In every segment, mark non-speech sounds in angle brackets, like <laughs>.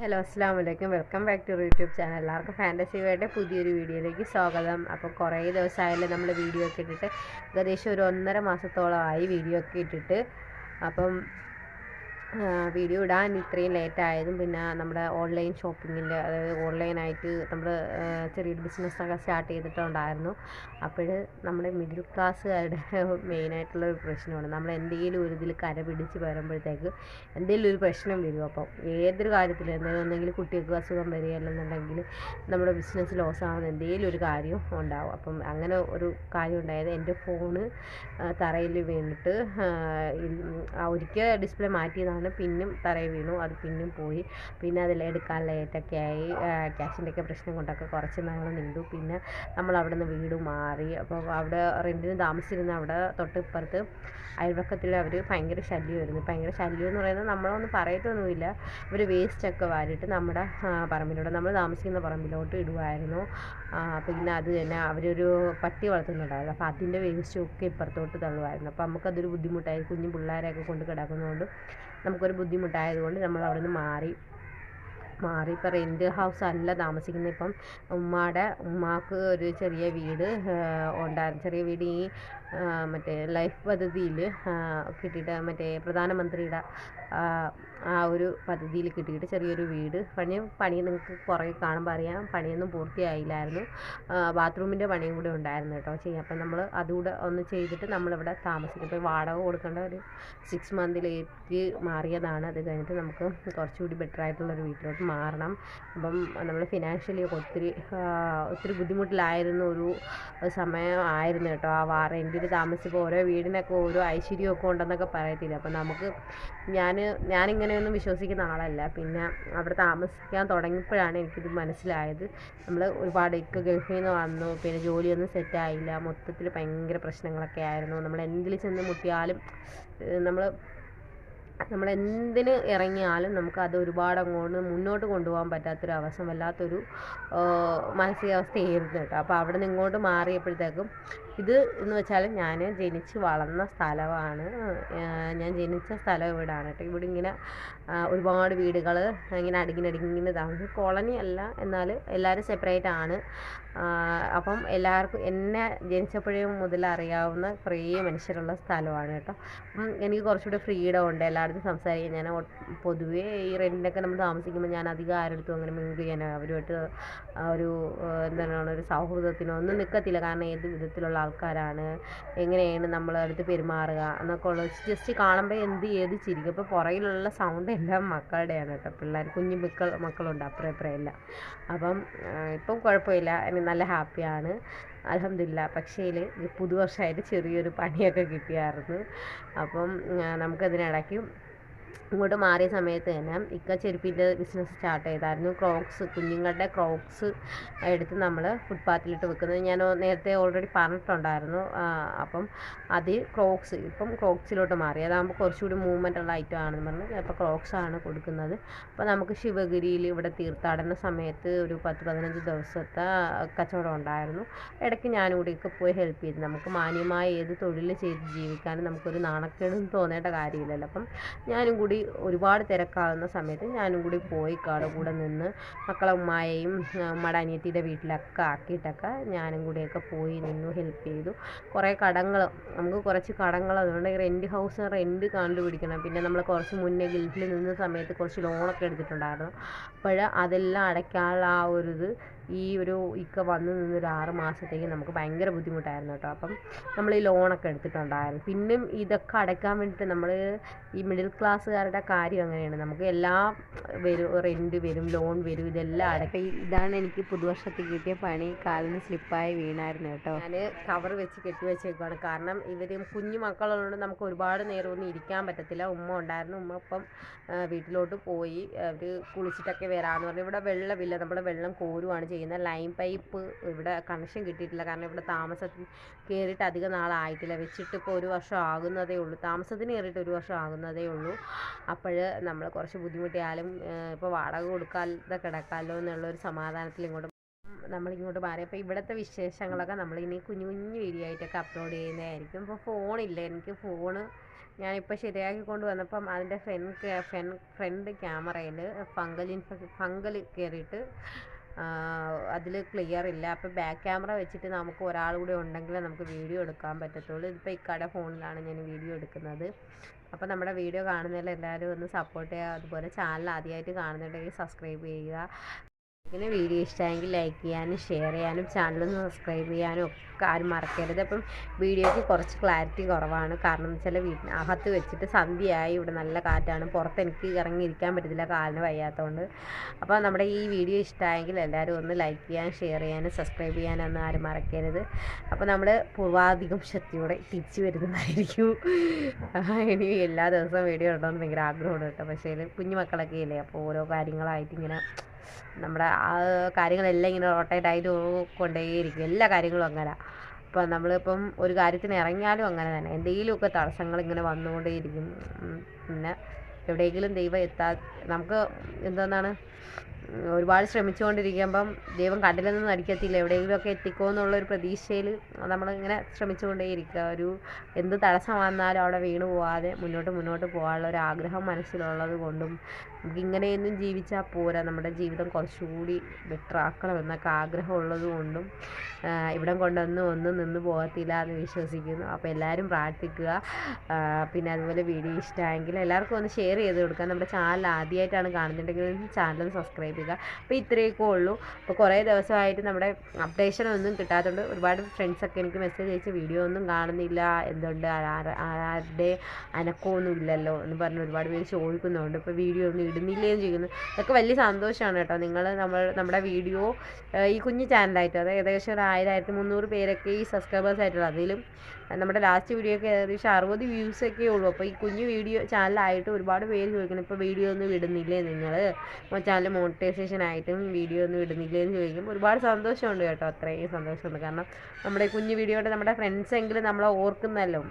Hello അസ്സാം വലൈക്കും welcome back to YouTube channel എല്ലാവർക്കും ഫാന്റസി വേയുടെ പുതിയൊരു വീഡിയോയിലേക്ക് സ്വാഗതം. അപ്പോൾ കുറേ ദിവസമായാലും നമ്മൾ വീഡിയോ ഒക്കെ ഇട്ടിട്ട്. ഏകദേശം ഒരു ഒന്നര മാസത്തോളമായി വീഡിയോ ഒക്കെ ഇട്ടിട്ട്. അപ്പം വീഡിയോ ഇടാൻ ഇത്രയും ലേറ്റ് ആയതും പിന്നെ നമ്മുടെ ഓൺലൈൻ ഷോപ്പിങ്ങിന്റെ അതായത് ഓൺലൈനായിട്ട് നമ്മൾ ചെറിയൊരു ബിസിനസ്സൊക്കെ സ്റ്റാർട്ട് ചെയ്തിട്ടുണ്ടായിരുന്നു. അപ്പോൾ നമ്മുടെ മിഡിൽ ക്ലാസ്സുകാരുടെ മെയിനായിട്ടുള്ള <laughs> ഒരു പ്രശ്നമാണ്. നമ്മൾ എന്തെങ്കിലും ഒരു ഇതിൽ കര പിടിച്ച് വരുമ്പോഴത്തേക്ക് എന്തെങ്കിലും ഒരു പ്രശ്നം വരും. അപ്പം ഏതൊരു കാര്യത്തിലും എന്തെങ്കിലും ഒന്നെങ്കിൽ കുട്ടികൾക്ക് അസുഖം വരികയല്ലെന്നുണ്ടെങ്കിൽ നമ്മുടെ ബിസിനസ് ലോസ് ആവുന്ന എന്തെങ്കിലും ഒരു കാര്യം ഉണ്ടാവും. അപ്പം അങ്ങനെ ഒരു കാര്യം ഉണ്ടായത് എന്റെ ഫോണ് തറയിൽ വീണിട്ട് ഒരിക്കൽ ഡിസ്പ്ലേ മാറ്റിയതാണ് പിന്നും തറയിൽ വീണു. അത് പിന്നും പോയി. പിന്നെ അതിൽ എടുക്കാൻ ലേറ്റൊക്കെ ആയി. ക്യാഷിന്റെ ഒക്കെ പ്രശ്നം കൊണ്ടൊക്കെ കുറച്ച് നാൾ നീണ്ടു പിന്നെ നമ്മൾ അവിടെ നിന്ന് വീട് മാറി. അപ്പോൾ അവിടെ റെന്റിന് താമസിച്ചിരുന്ന അവിടെ തൊട്ടിപ്പുറത്ത് അയൽവക്കത്തിൽ അവർ ഭയങ്കര ശല്യമായിരുന്നു. ഭയങ്കര ശല്യം എന്ന് പറയുന്നത് നമ്മളൊന്നും പറയത്തൊന്നുമില്ല. അവർ വേസ്റ്റൊക്കെ വാരിയിട്ട് നമ്മുടെ പറമ്പിലൂടെ നമ്മൾ താമസിക്കുന്ന പറമ്പിലോട്ട് ഇടുമായിരുന്നു പിന്നെ അത് തന്നെ അവരൊരു പട്ടി വളർത്തുന്നുണ്ടായിരുന്നു. അപ്പോൾ അതിന്റെ വേസ്റ്റും ഒക്കെ ഇപ്പുറത്തോട്ട് തള്ളുമായിരുന്നു അപ്പോൾ നമുക്കതൊരു ബുദ്ധിമുട്ടായി. കുഞ്ഞു പിള്ളേരെയൊക്കെ കൊണ്ട് കിടക്കുന്നതുകൊണ്ട് നമുക്കൊരു ബുദ്ധിമുട്ടായതുകൊണ്ട് നമ്മൾ അവിടെ നിന്ന് മാറി. മാറി ഇപ്പോൾ റെന്റ് ഹൗസ് അല്ല താമസിക്കുന്നത്. ഇപ്പം ഉമ്മയുടെ ഉമ്മാക്ക് ഒരു ചെറിയ വീട് ഉണ്ടായിരുന്നു ചെറിയ വീട് ഈ മറ്റേ ലൈഫ് പദ്ധതിയിൽ കിട്ടിയിട്ട് മറ്റേ പ്രധാനമന്ത്രിയുടെ ആ ഒരു പദ്ധതിയിൽ കിട്ടിയിട്ട് ചെറിയൊരു വീട്. പണി പണി നിങ്ങൾക്ക് കുറേ കാണുമ്പോൾ അറിയാം. പണിയൊന്നും പൂർത്തിയായില്ലായിരുന്നു. ബാത്റൂമിന്റെ പണിയും കൂടെ ഉണ്ടായിരുന്നു കേട്ടോ ചെയ്യാം അപ്പം നമ്മൾ അതുകൂടെ ഒന്ന് ചെയ്തിട്ട് നമ്മളിവിടെ താമസിക്കും. ഇപ്പോൾ വാടക കൊടുക്കേണ്ട ഒരു സിക്സ് മന്തിലേക്ക് മാറിയതാണ്. അത് കഴിഞ്ഞിട്ട് നമുക്ക് കുറച്ചുകൂടി ബെറ്റർ ആയിട്ടുള്ളൊരു വീട്ടിലോട്ട് മാറണം. അപ്പം നമ്മൾ ഫിനാൻഷ്യലി ഒത്തിരി ഒത്തിരി ബുദ്ധിമുട്ടിലായിരുന്നു ഒരു സമയമായിരുന്നു കേട്ടോ ആ വാ റെന്റിന് താമസിച്ചപ്പോൾ ഓരോ വീടിനൊക്കെ ഓരോ ഐശ്വര്യമൊക്കെ ഉണ്ടെന്നൊക്കെ പറയത്തില്ല? അപ്പം നമുക്ക് ഞാൻ ഞാനിങ്ങനെയൊന്നും വിശ്വസിക്കുന്ന ആളല്ല. പിന്നെ അവിടെ താമസിക്കാൻ തുടങ്ങിയപ്പോഴാണ് എനിക്കിത് മനസ്സിലായത്. നമ്മൾ ഒരുപാട് ഇക്ക ഗൾഫിൽ നിന്ന് വന്നു. പിന്നെ ജോലിയൊന്നും സെറ്റായില്ല. മൊത്തത്തിൽ ഭയങ്കര പ്രശ്നങ്ങളൊക്കെ ആയിരുന്നു. നമ്മൾ എന്തിൽ ചെന്ന് മുട്ടിയാലും നമ്മൾ നമ്മൾ എന്തിന് ഇറങ്ങിയാലും നമുക്ക് അത് ഒരുപാട് അങ്ങോട്ട് മുന്നോട്ട് കൊണ്ടുപോകാൻ പറ്റാത്തൊരു അവസ്ഥ വല്ലാത്തൊരു മാനസികാവസ്ഥയായിരുന്നു കേട്ടോ. അപ്പോൾ അവിടെ നിന്ന് ഇങ്ങോട്ട് മാറിയപ്പോഴത്തേക്കും ഇത് എന്ന് വെച്ചാൽ ഞാൻ ജനിച്ച് വളർന്ന സ്ഥലമാണ് ഞാൻ ജനിച്ച സ്ഥലം ഇവിടാണ് കേട്ടോ. ഇവിടെ ഇങ്ങനെ ഒരുപാട് വീടുകൾ ഇങ്ങനെ അടുങ്ങിനടുങ്ങിങ്ങനെ താമസിക്കും കോളനി അല്ല എന്നാൽ എല്ലാവരും സെപ്പറേറ്റ് ആണ്. അപ്പം എല്ലാവർക്കും എന്നെ ജനിച്ചപ്പോഴേ മുതൽ അറിയാവുന്ന കുറേ മനുഷ്യരുള്ള സ്ഥലമാണ് കേട്ടോ. അപ്പം എനിക്ക് കുറച്ചുകൂടി ഫ്രീഡം ഉണ്ട്. എല്ലായിടത്തും സംസാരിക്കാൻ. ഞാൻ പൊതുവേ ഈ റെന്റിനൊക്കെ നമ്മൾ താമസിക്കുമ്പോൾ ഞാൻ അധികം ആരെടുത്തും അങ്ങനെ മിങ്കിൾ ചെയ്യാൻ അവരുമായിട്ട് ഒരു എന്താണ് ഒരു സൗഹൃദത്തിനോ ഒന്നും നിൽക്കത്തില്ല കാരണം ഏത് വിധത്തിലുള്ള ആൾക്കാരാണ്. എങ്ങനെയാണ് നമ്മളടുത്ത് പെരുമാറുക എന്നൊക്കെ ഉള്ളത് ജസ്റ്റ് കാണുമ്പോൾ എന്ത് ഏത് ചിരിക്കും. ഇപ്പോൾ പുറകിലുള്ള സൗണ്ട് എല്ലാം മക്കളുടെയാണ് കേട്ടോ. പിള്ളേർ കുഞ്ഞു മക്കൾ മക്കളുണ്ട് അപ്പുറം ഇപ്പുറം എല്ലാം. അപ്പം ഇപ്പം കുഴപ്പമില്ല. എനിക്ക് നല്ല ഹാപ്പിയാണ് അലഹമില്ല പക്ഷേ പുതുവർഷമായിട്ട് ചെറിയൊരു പണിയൊക്കെ കിട്ടിയായിരുന്നു. അപ്പം നമുക്കതിനിടയ്ക്ക് ഇങ്ങോട്ട് മാറിയ സമയത്ത് തന്നെ ഇക്ക ചെരുപ്പിന്റെ ബിസിനസ് സ്റ്റാർട്ട് ചെയ്തായിരുന്നു. ക്രോക്സ് കുഞ്ഞുങ്ങളുടെ ക്രോക്സ് എടുത്ത് നമ്മൾ ഫുട്പാത്തിലിട്ട് വെക്കുന്നത്. ഞാൻ നേരത്തെ ഓൾറെഡി പറഞ്ഞിട്ടുണ്ടായിരുന്നു. അപ്പം അത് ക്രോക്സ് ഇപ്പം ക്രോക്സിലോട്ട് മാറി. അതാകുമ്പോൾ കുറച്ചുകൂടി മൂവ്മെന്റ് ഉള്ള ഐറ്റം ആണെന്ന് പറഞ്ഞ്. അപ്പോൾ ക്രോക്സ് ആണ് കൊടുക്കുന്നത്. അപ്പോൾ നമുക്ക് ശിവഗിരിയിൽ ഇവിടെ തീർത്ഥാടന സമയത്ത് ഒരു പത്ത് പതിനഞ്ച് ദിവസത്തെ കച്ചവടം ഉണ്ടായിരുന്നു. ഇടയ്ക്ക് ഞാനും കൂടിയൊക്കെ പോയി ഹെൽപ്പ് ചെയ്ത്. നമുക്ക് മാന്യമായ ഏത് തൊഴിൽ ചെയ്ത് ജീവിക്കാനും നമുക്കൊരു നാണക്കേടും തോന്നേണ്ട കാര്യമില്ലല്ലോ. അപ്പം ഞാനും കൂടി ഒരുപാട് തിരക്കാവുന്ന സമയത്ത് ഞാനും കൂടി പോയി കാടെ കൂടെ നിന്ന് മക്കളെ ഉമ്മായെയും ഉമ്മയുടെ അനിയത്തിയുടെ വീട്ടിലൊക്കെ ആക്കിയിട്ടൊക്കെ ഞാനും കൂടിയൊക്കെ പോയി നിന്നു ഹെൽപ്പ് ചെയ്തു. കുറേ കടങ്ങൾ നമുക്ക് കുറച്ച് കടങ്ങൾ അതുകൊണ്ട് റെന്റ് ഹൗസ് റെന്റ് കണ്ടുപിടിക്കണം. പിന്നെ നമ്മൾ കുറച്ച് മുന്നേ ഗൾഫിൽ നിന്ന സമയത്ത് കുറച്ച് ലോണൊക്കെ എടുത്തിട്ടുണ്ടായിരുന്നു. അപ്പോൾ അതെല്ലാം അടയ്ക്കാനുള്ള ആ ഒരു ഇത് ഈ ഒരു ഇക്ക വന്ന് നിന്നൊരു ആറ് മാസത്തേക്ക് നമുക്ക് ഭയങ്കര ബുദ്ധിമുട്ടായിരുന്നു കേട്ടോ. അപ്പം നമ്മൾ ഈ ലോണൊക്കെ എടുത്തിട്ടുണ്ടായിരുന്നു. പിന്നെയും ഇതൊക്കെ അടയ്ക്കാൻ വേണ്ടിയിട്ട് നമ്മൾ ഈ മിഡിൽ ക്ലാസ്സുകാരുടെ കാര്യം അങ്ങനെയാണ്. നമുക്ക് എല്ലാ വരും റെന്റ് വരും ലോൺ വരും ഇതെല്ലാം അടയ്ക്കും ഇതാണ് എനിക്ക് പുതുവർഷത്തിൽ കിട്ടിയ പണി. കാലിന് സ്ലിപ്പായി വീണായിരുന്നു കേട്ടോ. ഞാൻ കവർ വെച്ച് കെട്ടി വെച്ചേക്കുവാണ്. കാരണം ഇവരും കുഞ്ഞു മക്കളുള്ളതുകൊണ്ട് നമുക്ക് ഒരുപാട് നേരം ഒന്നും ഇരിക്കാൻ പറ്റത്തില്ല. ഉമ്മ ഉണ്ടായിരുന്നു. ഉമ്മ ഇപ്പം വീട്ടിലോട്ട് പോയി. അവർ കുളിച്ചിട്ടൊക്കെ വരാമെന്ന് പറഞ്ഞു. ഇവിടെ വെള്ളമില്ല. നമ്മൾ വെള്ളം കോരുവാണ് ചെയ്യുന്നത് ലൈൻ പൈപ്പ് ഇവിടെ കണക്ഷൻ കിട്ടിയിട്ടില്ല. കാരണം ഇവിടെ താമസത്തിന് കയറിയിട്ട് അധികം നാളായിട്ടില്ല. വെച്ചിട്ട് ഇപ്പോൾ ഒരു വർഷം ആകുന്നതേ ഉള്ളൂ. താമസത്തിന് കയറിയിട്ട് ഒരു വർഷം ആകുന്നതേ ഉള്ളൂ. അപ്പോൾ നമ്മൾ കുറച്ച് ബുദ്ധിമുട്ടിയാലും ഇപ്പോൾ വാടക കൊടുക്കാതെ കിടക്കാമല്ലോ എന്നുള്ളൊരു സമാധാനത്തിൽ ഇങ്ങോട്ട് നമ്മളിങ്ങോട്ട് മാറി. അപ്പോൾ ഇവിടുത്തെ വിശേഷങ്ങളൊക്കെ നമ്മളിനി കുഞ്ഞു കുഞ്ഞു വീഡിയോ ആയിട്ടൊക്കെ അപ്ലോഡ് ചെയ്യുന്നതായിരിക്കും. ഇപ്പോൾ ഫോണില്ല. എനിക്ക് ഫോണ് ഞാനിപ്പോൾ ശരിയാക്കി കൊണ്ട് വന്നപ്പം അതിന്റെ ഫ്രണ്ട് ഫ്രണ്ട് ക്യാമറയിൽ ഫംഗൽ ഇൻഫെക്ഷൻ ഫംഗൽ കയറിയിട്ട് അതിൽ ക്ലിയർ ഇല്ല. അപ്പോൾ ബാക്ക് ക്യാമറ വെച്ചിട്ട് നമുക്ക് ഒരാൾ കൂടെ ഉണ്ടെങ്കിലേ നമുക്ക് വീഡിയോ എടുക്കാൻ പറ്റത്തുള്ളൂ. ഇതിപ്പോൾ കട ഫോണിലാണ് ഞാൻ വീഡിയോ എടുക്കുന്നത്. അപ്പോൾ നമ്മുടെ വീഡിയോ കാണുന്നതിൽ എല്ലാവരും ഒന്ന് സപ്പോർട്ട് ചെയ്യുക. അതുപോലെ ചാനൽ ആദ്യമായിട്ട് കാണുന്നുണ്ടെങ്കിൽ സബ്സ്ക്രൈബ് ചെയ്യുക. ഇങ്ങനെ വീഡിയോ ഇഷ്ടമായെങ്കിൽ ലൈക്ക് ചെയ്യാനും ഷെയർ ചെയ്യാനും ചാനലൊന്ന് സബ്സ്ക്രൈബ് ചെയ്യാനും ഒക്കെ ആരും മറക്കരുത്. അപ്പം വീഡിയോയ്ക്ക് കുറച്ച് ക്ലാരിറ്റി കുറവാണ്. കാരണം വെച്ചാൽ വീട്ടിന് അകത്ത് വെച്ചിട്ട് സന്ധ്യയായി. ഇവിടെ നല്ല കാറ്റാണ്. പുറത്ത് എനിക്ക് ഇറങ്ങിയിരിക്കാൻ പറ്റത്തില്ല. കാലിന് വയ്യാത്തതുകൊണ്ട്. അപ്പോൾ നമ്മുടെ ഈ വീഡിയോ ഇഷ്ടമായെങ്കിൽ എല്ലാവരും ഒന്ന് ലൈക്ക് ചെയ്യാനും ഷെയർ ചെയ്യാനും സബ്സ്ക്രൈബ് ചെയ്യാനൊന്നും ആരും മറക്കരുത്. അപ്പോൾ നമ്മൾ പൂർവാധികം ശക്തിയോടെ തിരിച്ചു വരുന്നതായിരിക്കും. ഇനി എല്ലാ ദിവസവും വീഡിയോ ഇടണമെന്ന് ഭയങ്കര ആഗ്രഹമുണ്ട് കേട്ടോ. പക്ഷേ കുഞ്ഞു മക്കളൊക്കെ ഇല്ലേ? അപ്പോൾ ഓരോ കാര്യങ്ങളായിട്ട് ഇങ്ങനെ നമ്മുടെ ആ കാര്യങ്ങളെല്ലാം ഇങ്ങനെ റൊട്ടേറ്റ് ആയിട്ട് കൊണ്ടേയിരിക്കും. എല്ലാ കാര്യങ്ങളും അങ്ങനെ. അപ്പം നമ്മളിപ്പം ഒരു കാര്യത്തിന് ഇറങ്ങിയാലും അങ്ങനെ തന്നെ. എന്തെങ്കിലുമൊക്കെ തടസ്സങ്ങൾ ഇങ്ങനെ വന്നുകൊണ്ടേയിരിക്കും പിന്നെ എവിടെയെങ്കിലും ദൈവം എത്താ നമുക്ക് എന്താണ് ഒരുപാട് ശ്രമിച്ചുകൊണ്ടിരിക്കുമ്പം ദൈവം കണ്ടില്ലെന്ന് നടിക്കത്തില്ല. എവിടെയെങ്കിലുമൊക്കെ എത്തിക്കുമോ എന്നുള്ളൊരു പ്രതീക്ഷയിൽ നമ്മളിങ്ങനെ ശ്രമിച്ചുകൊണ്ടേയിരിക്കുക. ഒരു എന്ത് തടസ്സം വന്നാലും അവിടെ വീണ് പോവാതെ മുന്നോട്ട് മുന്നോട്ട് പോകാനുള്ള ഒരു ആഗ്രഹം മനസ്സിലുള്ളത് കൊണ്ടും നമുക്ക് ഇങ്ങനെയൊന്നും ജീവിച്ചാൽ പോരാ. നമ്മുടെ ജീവിതം കുറച്ചുകൂടി ബെറ്റർ ആക്കണം എന്നൊക്കെ ആഗ്രഹമുള്ളത് കൊണ്ടും ഇവിടം കൊണ്ടൊന്നും ഒന്നും നിന്ന് പോകത്തില്ല എന്ന് വിശ്വസിക്കുന്നു. അപ്പോൾ എല്ലാവരും പ്രാർത്ഥിക്കുക. പിന്നെ അതുപോലെ വീഡിയോ ഇഷ്ടമായെങ്കിൽ എല്ലാവർക്കും ഒന്ന് ഷെയർ ചെയ്ത് കൊടുക്കുക. നമ്മുടെ ചാനൽ ആദ്യമായിട്ടാണ് കാണുന്നുണ്ടെങ്കിൽ ചാനൽ സബ്സ്ക്രൈബ് ചെയ്യുക അപ്പോൾ ഇത്രയൊക്കെ ഉള്ളൂ. അപ്പോൾ കുറേ ദിവസമായിട്ട് നമ്മുടെ അപ്ഡേഷൻ ഒന്നും കിട്ടാത്തതുകൊണ്ട് ഒരുപാട് ഫ്രണ്ട്സൊക്കെ എനിക്ക് മെസ്സേജ് അയച്ച് വീഡിയോ ഒന്നും കാണുന്നില്ല. എന്തുകൊണ്ട് ആരുടെ? അനക്കമൊന്നും ഇല്ലല്ലോ? എന്ന് പറഞ്ഞ് ഒരുപാട് പേര് ചോദിക്കുന്നുണ്ട്. ഇപ്പോൾ വീഡിയോ ഒന്നും ഇടുന്നില്ലേന്ന് ചോദിക്കുന്നു. അതൊക്കെ വലിയ സന്തോഷമാണ് കേട്ടോ. നിങ്ങൾ നമ്മൾ നമ്മുടെ വീഡിയോ ഈ കുഞ്ഞു ചാനലായിട്ട് അതായത് ഏകദേശം ഒരു ആയിരം ആയിരത്തി മുന്നൂറ് പേരൊക്കെ ഈ സബ്സ്ക്രൈബേഴ്സ് ആയിട്ടുള്ള അതിലും നമ്മുടെ ലാസ്റ്റ് വീഡിയോ ഒക്കെ ഏകദേശം അറുപത് വ്യൂസൊക്കെ ഉള്ളൂ. അപ്പോൾ ഈ കുഞ്ഞു വീഡിയോ ചാനലായിട്ട് ഒരുപാട് പേര് ചോദിക്കുന്നു. ഇപ്പോൾ വീഡിയോ ഒന്നും ഇടുന്നില്ലേ നിങ്ങൾ ചാനൽ മോണിറ്റൈസേഷൻ ആയിട്ടും വീഡിയോ ഒന്നും ഇടുന്നില്ലേ എന്ന് ചോദിക്കും. ഒരുപാട് സന്തോഷമുണ്ട് കേട്ടോ. അത്രയും സന്തോഷമുണ്ട്. കാരണം നമ്മുടെ കുഞ്ഞു വീഡിയോ നമ്മുടെ ഫ്രണ്ട്സ് എങ്കിലും നമ്മളെ ഓർക്കുന്നല്ലോ.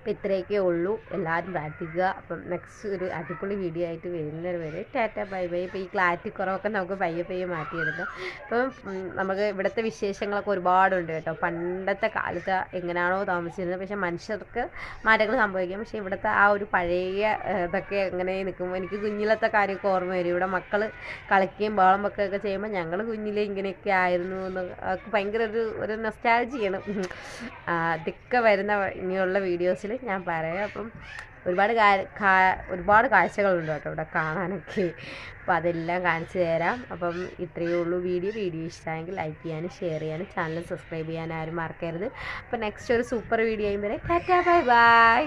അപ്പോൾ ഇത്രയൊക്കെ ഉള്ളൂ. എല്ലാവരും പ്രാർത്ഥിക്കുക. അപ്പം നെക്സ്റ്റ് ഒരു അടിപൊളി വീഡിയോ ആയിട്ട് വരുന്നത് വരെ ടാറ്റ ബൈ ബൈ. ഇപ്പോൾ ഈ ക്ലാരിറ്റി കുറവൊക്കെ നമുക്ക് പയ്യെ പയ്യെ മാറ്റിയെടുക്കാം. അപ്പം നമുക്ക് ഇവിടുത്തെ വിശേഷങ്ങളൊക്കെ ഒരുപാടുണ്ട് കേട്ടോ. പണ്ടത്തെ കാലത്ത് എങ്ങനെയാണോ താമസിച്ചിരുന്നത്. പക്ഷേ മനുഷ്യർക്ക് മാറ്റങ്ങൾ സംഭവിക്കാം. പക്ഷേ ഇവിടുത്തെ ആ ഒരു പഴയ ഇതൊക്കെ എങ്ങനെ നിൽക്കുമ്പോൾ എനിക്ക് കുഞ്ഞിലത്തെ കാര്യമൊക്കെ ഓർമ്മ വരും. ഇവിടെ മക്കൾ കളിക്കുകയും ബഹളം വെക്കുകയൊക്കെ ചെയ്യുമ്പോൾ ഞങ്ങൾ കുഞ്ഞിലെ ഇങ്ങനെയൊക്കെ ആയിരുന്നു എന്ന് ഭയങ്കര ഒരു ഒരു നൊസ്റ്റാൾജിയാണ് ദിക്ക വരുന്ന ഇനിയുള്ള വീഡിയോസിൽ ഞാൻ പറയാം. അപ്പം ഒരുപാട് ഒരുപാട് കാഴ്ചകളുണ്ട് കേട്ടോ ഇവിടെ കാണാനൊക്കെ. അപ്പോൾ അതെല്ലാം കാണിച്ചു തരാം. അപ്പം ഇത്രയേ ഉള്ളൂ വീഡിയോ. വീഡിയോ ഇഷ്ടമായെങ്കിൽ ലൈക്ക് ചെയ്യാനും ഷെയർ ചെയ്യാനും ചാനൽ സബ്സ്ക്രൈബ് ചെയ്യാനും ആരും മറക്കരുത്. അപ്പോൾ നെക്സ്റ്റ് ഒരു സൂപ്പർ വീഡിയോ ആയി വരെ. Tata bye bye